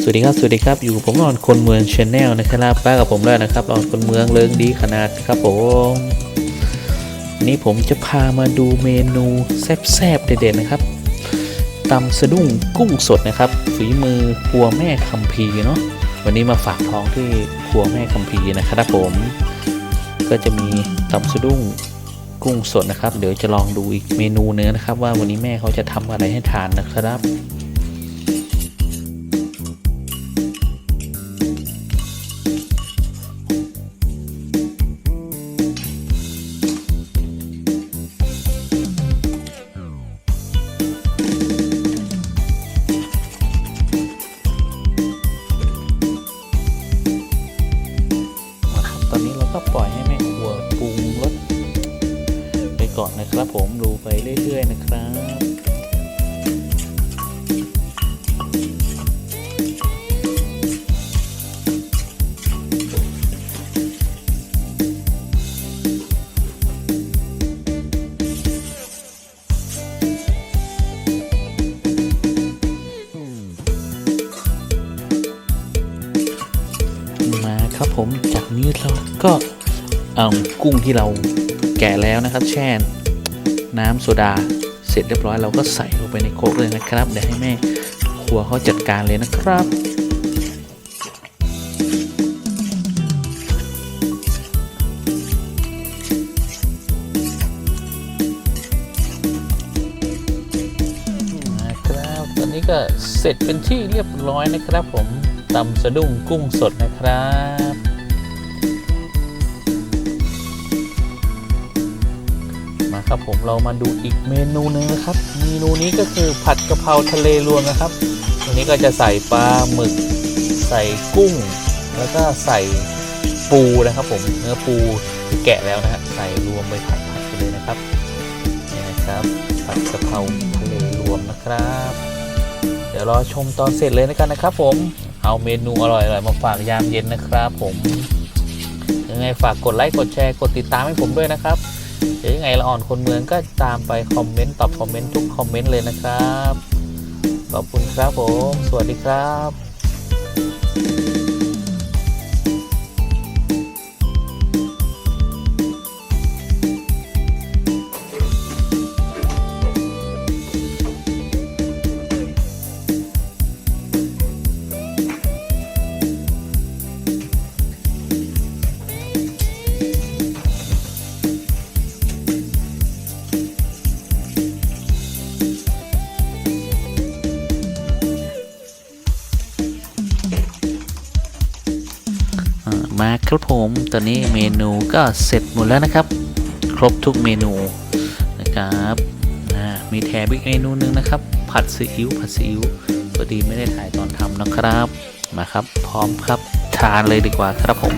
สวัสดีครับ สวัสดีครับ อยู่ผมนอนคนเมืองชาแนลนะครับป้ากับผมแล้วนะครับนอนคนเมืองเลิงดีขนาดครับผมนี้ผมจะพามาดูเมนูแซ่บๆเด็ดๆนะครับตำสะดุ้งกุ้งสดนะครับฝีมือครัวแม่คัมพีเนาะวันนี้มาฝากท้องที่ครัวแม่คัมพีนะครับผม ก็จะมีตำสะดุ้งกุ้งสดนะครับ เดี๋ยวจะลองดูอีกเมนูเนื้อนะครับ ว่าวันนี้แม่เขาจะทำอะไรให้ทานนะครับ ปล่อยให้แม่ครัวปรุงรสไปก่อนนะครับ ผมดูไปเรื่อย ๆ นะครับมาครับผมจากนี้เราก็ เอากุ้งที่เราแกะแล้วนะครับ แช่น้ำโซดาเสร็จเรียบร้อยเราก็ใส่ลงไปในโคกเลยนะครับเดี๋ยวให้แม่ครัวเขาจัดการเลยนะครับครับตอนนี้ก็เสร็จเป็นที่เรียบร้อยนะครับ ผมตำสะดุ้งกุ้งสดนะครับ ครับผมเรามาดูอีกเมนูหนึงนะครับ เมนูนี้ก็คือผัดกะเพราทะเลรวมนะครับวันนี้ก็จะใส่ปลาหมึก ใส่กุ้ง แล้วก็ใส่ปูนะครับ ผมเนื้อปูที่แกะแล้วนะฮะใส่รวมไปผัดผัดกันเลยนะครับนี่นะครับผัดกะเพราทะเลรวมนะครับ เดี๋ยวรอชมตอนเสร็จเลยนะกันนะครับ ผมเอาเมนูอร่อยๆมาฝากยามเย็นนะครับ ผมยังไงฝากกดไลค์กดแชร์กดติดตามให้ผมด้วยนะครับ เดี๋ยวยังไงละอ่อนคนเมืองก็ตามไปคอมเมนต์ตอบคอมเมนต์ทุกคอมเมนต์เลยนะครับ ขอบคุณครับผม สวัสดีครับ ครับผมตอนนี้เมนูก็เสร็จหมดแล้วนะครับ ครบทุกเมนูนะครับมีแถมอีกเมนูหนึงนะครับ ผัดซีอิ๊วผัดซีอิ๊วพอดีไม่ได้ถ่ายตอนทำนะครับมาครับ พร้อมครับทานเลยดีกว่าครับผม